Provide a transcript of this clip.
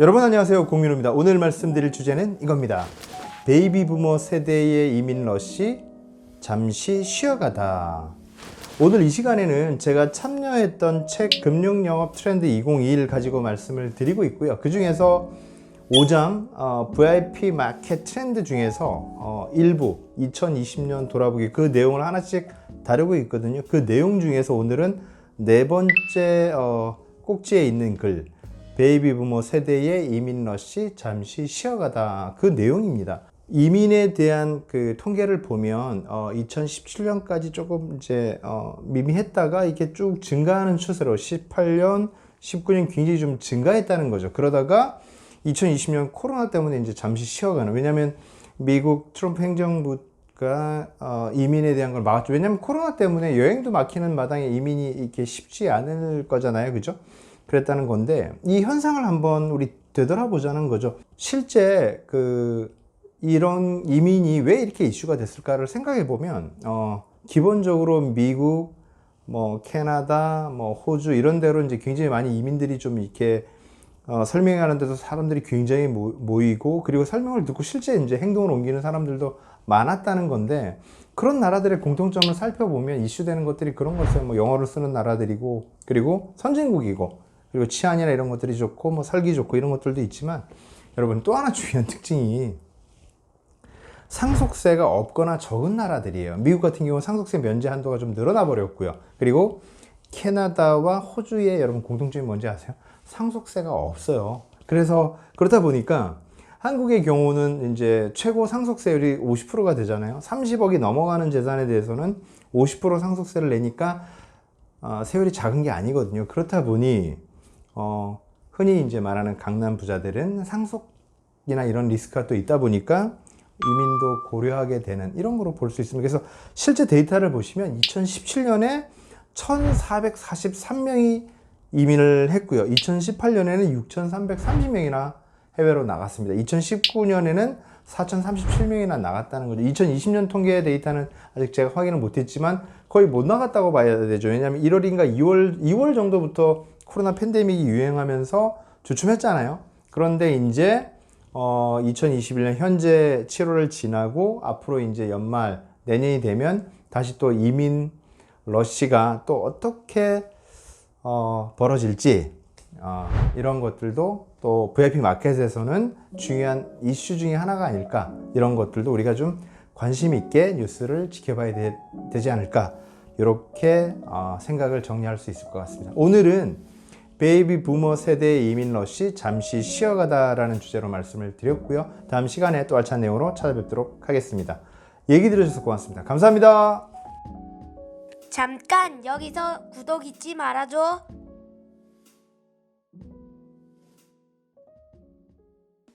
여러분 안녕하세요. 공민호입니다. 오늘 말씀드릴 주제는 이겁니다. 베이비 부머 세대의 이민 러시 잠시 쉬어가다. 오늘 이 시간에는 제가 참여했던 책 금융 영업 트렌드 2021 가지고 말씀을 드리고 있고요. 그 중에서 5장 어, VIP 마켓 트렌드 중에서 어, 일부 2020년 돌아보기 그 내용을 하나씩 다루고 있거든요. 그 내용 중에서 오늘은 네 번째 어, 꼭지에 있는 글 베이비 부모 세대의 이민 러시 잠시 쉬어가다 그 내용입니다. 이민에 대한 그 통계를 보면 어, 2017년까지 조금 이제 어, 미미했다가 이게 쭉 증가하는 추세로 18년, 19년 굉장히 좀 증가했다는 거죠. 그러다가 2020년 코로나 때문에 이제 잠시 쉬어가는 왜냐하면 미국 트럼프 행정부가 어, 이민에 대한 걸 막았죠. 왜냐하면 코로나 때문에 여행도 막히는 마당에 이민이 이렇게 쉽지 않을 거잖아요, 그죠? 그랬다는 건데 이 현상을 한번 우리 되돌아보자는 거죠. 실제 그 이런 이민이 왜 이렇게 이슈가 됐을까를 생각해 보면 어, 기본적으로 미국, 뭐 캐나다, 뭐 호주 이런 데로 이제 굉장히 많이 이민들이 좀 이렇게 어, 설명하는 데도 사람들이 굉장히 모, 모이고 그리고 설명을 듣고 실제 이제 행동을 옮기는 사람들도 많았다는 건데 그런 나라들의 공통점을 살펴보면 이슈되는 것들이 그런 것이에요. 뭐 영어를 쓰는 나라들이고 그리고 선진국이고 그리고 치안이나 이런 것들이 좋고 뭐 살기 좋고 이런 것들도 있지만 여러분 또 하나 중요한 특징이 상속세가 없거나 적은 나라들이에요. 미국 같은 경우는 상속세 면제 한도가 좀 늘어나 버렸고요. 그리고 캐나다와 호주의 여러분 공통점이 뭔지 아세요? 상속세가 없어요. 그래서 그렇다 보니까 한국의 경우는 이제 최고 상속세율이 50%가 되잖아요. 30억이 넘어가는 재산에 대해서는 50% 상속세를 내니까 어, 세율이 작은 게 아니거든요. 그렇다 보니 어, 흔히 이제 말하는 강남 부자들은 상속이나 이런 리스크가 또 있다 보니까 이민도 고려하게 되는 이런 거로 볼 수 있습니다. 그래서 실제 데이터를 보시면 2017년에 1,443명이 이민을 했고요. 2018년에는 6,330명이나 해외로 나갔습니다. 2019년에는 4,037명이나 나갔다는 거죠. 2020년 통계 데이터는 아직 제가 확인을 못했지만 거의 못 나갔다고 봐야 되죠. 왜냐하면 1월인가 2월 2월 정도부터 코로나 팬데믹이 유행하면서 주춤했잖아요. 그런데 이제 어, 2021년 현재 7월을 지나고 앞으로 이제 연말 내년이 되면 다시 또 이민 러시가 또 어떻게 어, 벌어질지 어, 이런 것들도 또 VIP 마켓에서는 중요한 이슈 중에 하나가 아닐까 이런 것들도 우리가 좀 관심 있게 뉴스를 지켜봐야 되, 지 않을까 이렇게 어, 생각을 정리할 수 있을 것 같습니다. 오늘은 베이비 부머 세대의 이민 러시 잠시 쉬어가다라는 주제로 말씀을 드렸고요. 다음 시간에 또 알찬 내용으로 찾아뵙도록 하겠습니다. 얘기 들어주셔서 고맙습니다. 감사합니다. 잠깐 여기서 구독 잊지 말아줘.